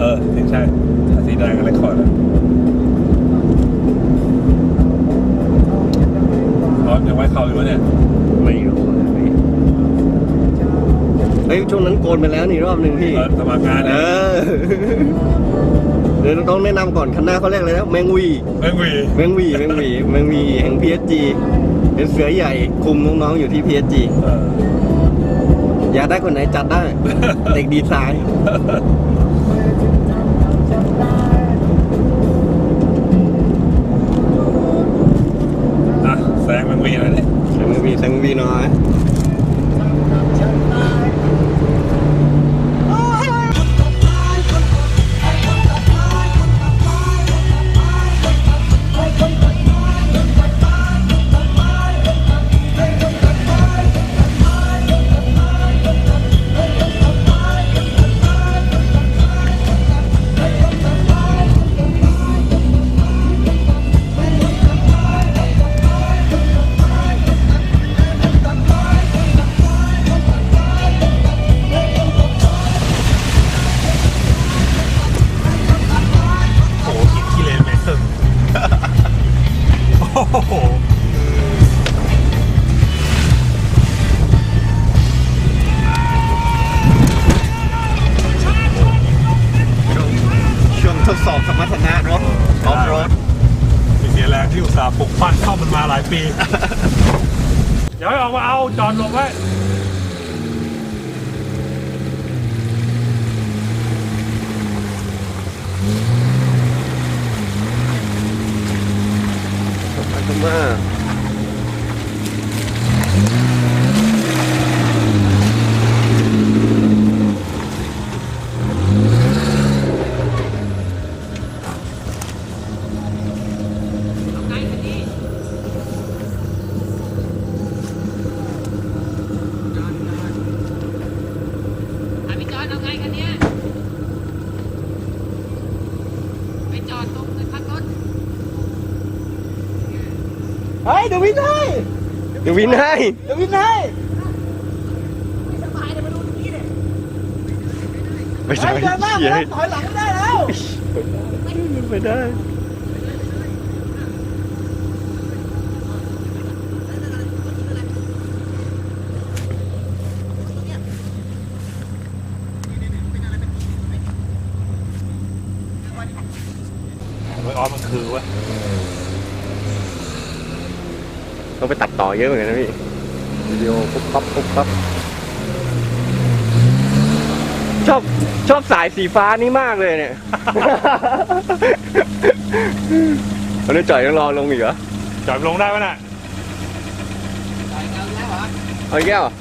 เออถึงใช่สีแดงกับเรคอร์ดอะอ๋อยังไว้เขาอยู่เนี่ยไม่รู้เลยพี่เฮ้ยช่วงนั้นโกนไปแล้วนี่รอบหนึ่งพี่สมัครงานเออเดี๋ยวต้องแนะนำก่อนคันหน้าเขาเรียกอะไรนะแมงวีแมงวีแมงวีแมงวีแมงวีแห่ง PSG เป็นเสือใหญ่คุมน้องๆอยู่ที่ PSG เอออยากได้คนไหนจัดได้ เด็กดีไซน์ แซงแม่งหวีหน่อยดิแมงวีแมงวีน้อย ทดสอบสมรรถนะรถออฟโรดมีเสียแรงที่อุตส่าห์ปลุกปั้นเข้ามันมาหลายปี เดี๋ยวให้ออกมาเอาจอดลงไว้ เฮ้ยเดี๋ยววินให้เดี๋ยววินให้เดี๋ยววินให้ไม่ใช่เขียนถอยหลังได้แล้วไม่ได้ไว้ออฟมันคือเวะ ต้องไปตัดต่อเยอะเหมือนกันนะพี่วิดีโอปุ๊บปั๊บปุ๊บปั๊บชอบชอบสายสีฟ้านี่มากเลยเนี่ยมันจะจ่อยต้องรอลงอีกเหรอจอดลงได้ปะน่ะเอาอีกแก้วเหรอ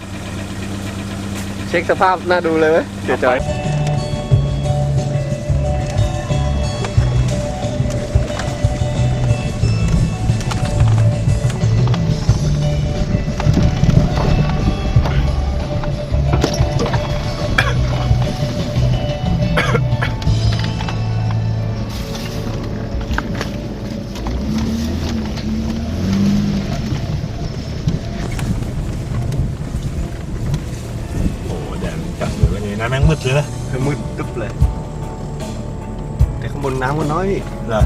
เช็คสภาพน่าดูเลยเว้ยเสียจอย นนี้นะแม่งมืดเลยนะมืดตึ๊บเลย แต่ข้างบนน้ำมันน้อยพี่เหรอ